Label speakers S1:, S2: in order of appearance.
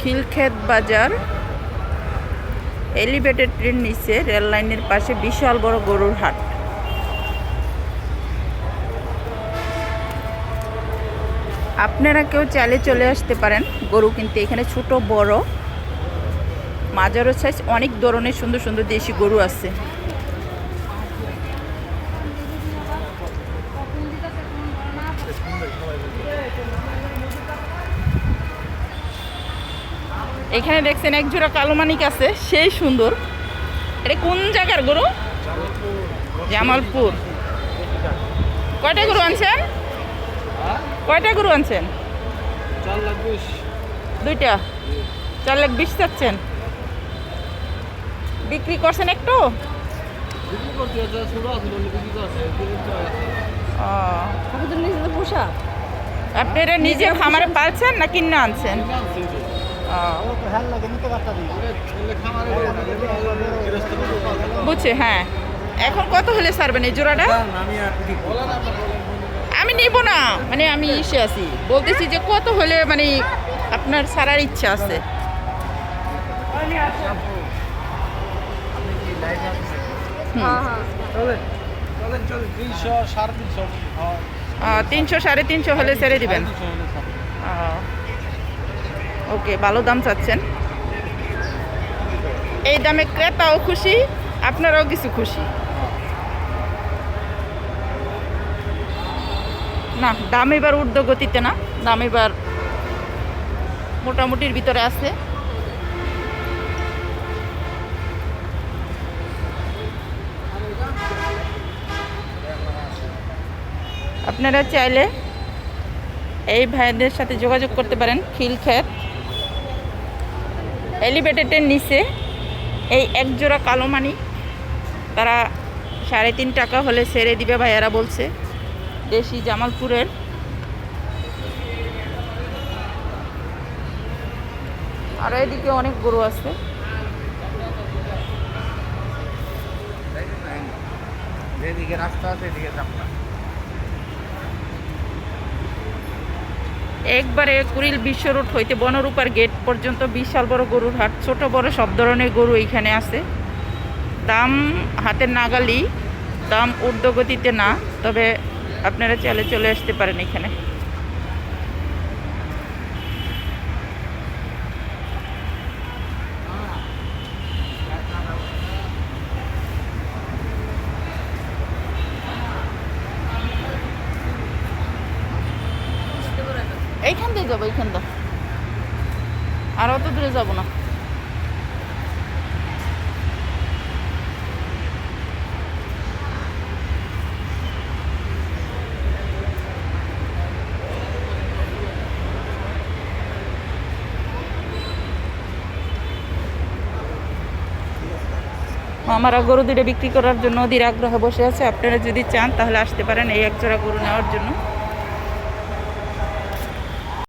S1: খিলক্ষেত বাজার। Elevated train নিচে rail লাইনের পাশে বিশাল বড় গরুর হাট। আপনারা কেউ চাইলে চলে আসতে পারেন। গরু কিনতে এখানে ছোট, বড়। মাজারো সাইজ অনেক ধরনের সুন্দর সুন্দর দেশি গরু আছে। এখানে দেখছেন এক জোড়া কালো মানিক আছে সেই সুন্দর। এটা কোন জায়গার গরু? জামালপুর। কয়টা গরু আনছেন? কয়টা গরু আনছেন? দুইটা। চার লাখ বিশ চাচ্ছেন। বিক্রি করছেন একটু? আপনারা নিজে খামারে পালছেন না কিনে আনছেন? বুঝছি হ্যাঁ। এখন কত হলে সারবেন এই জোড়াটা। আমি নিব না মানে আমি ইসে আছি। বলতেছি যে কত হলে মানে আপনার সারার ইচ্ছা আছে?
S2: তিনশো সাড়ে তিনশো
S1: হলে ছেড়ে দিবেন
S2: সাড়ে তিনশো হলে ছাড়বো।
S1: ওকে, ভালো দাম চাচ্ছেন। এই দামে ক্রেতাও খুশি, আপনারাও কিছু খুশি। না, দাম এবার ঊর্ধ্ব গতিতে না, দাম এবার মোটামুটির ভিতরে আছে। আপনারা চাইলে এই ভাইদের সাথে যোগাযোগ করতে পারেন, খিলক্ষেত। এলিভেটেডের নিচে এই একজোড়া কালো মানি। তারা সাড়ে তিন টাকা হলে ছেড়ে দিবে ভাইয়ারা বলছে। দেশি জামালপুরের। আর এদিকে অনেক গরু আছে।
S2: রাস্তা আছে এদিকে
S1: একবারে কুড়িল বিশ্ব রোড হইতে বনরূপার গেট পর্যন্ত বিশাল বড় গরুর হাট, ছোট বড় সব ধরনের গরু এইখানে আছে। দাম হাতের নাগালি, দাম ঊর্ধ্বগতিতে না, তবে আপনারা চাইলে চলে আসতে পারেন এখানে। এইখান দিয়ে যাব, এইখান দা আর অত দূরে যাব না। আমার গরু দুটো বিক্রি করার জন্য অধীর আগ্রহে বসে আছে। আপনারা যদি চান, তাহলে আসতে পারেন এই এক জোড়া গরু নেওয়ার জন্য।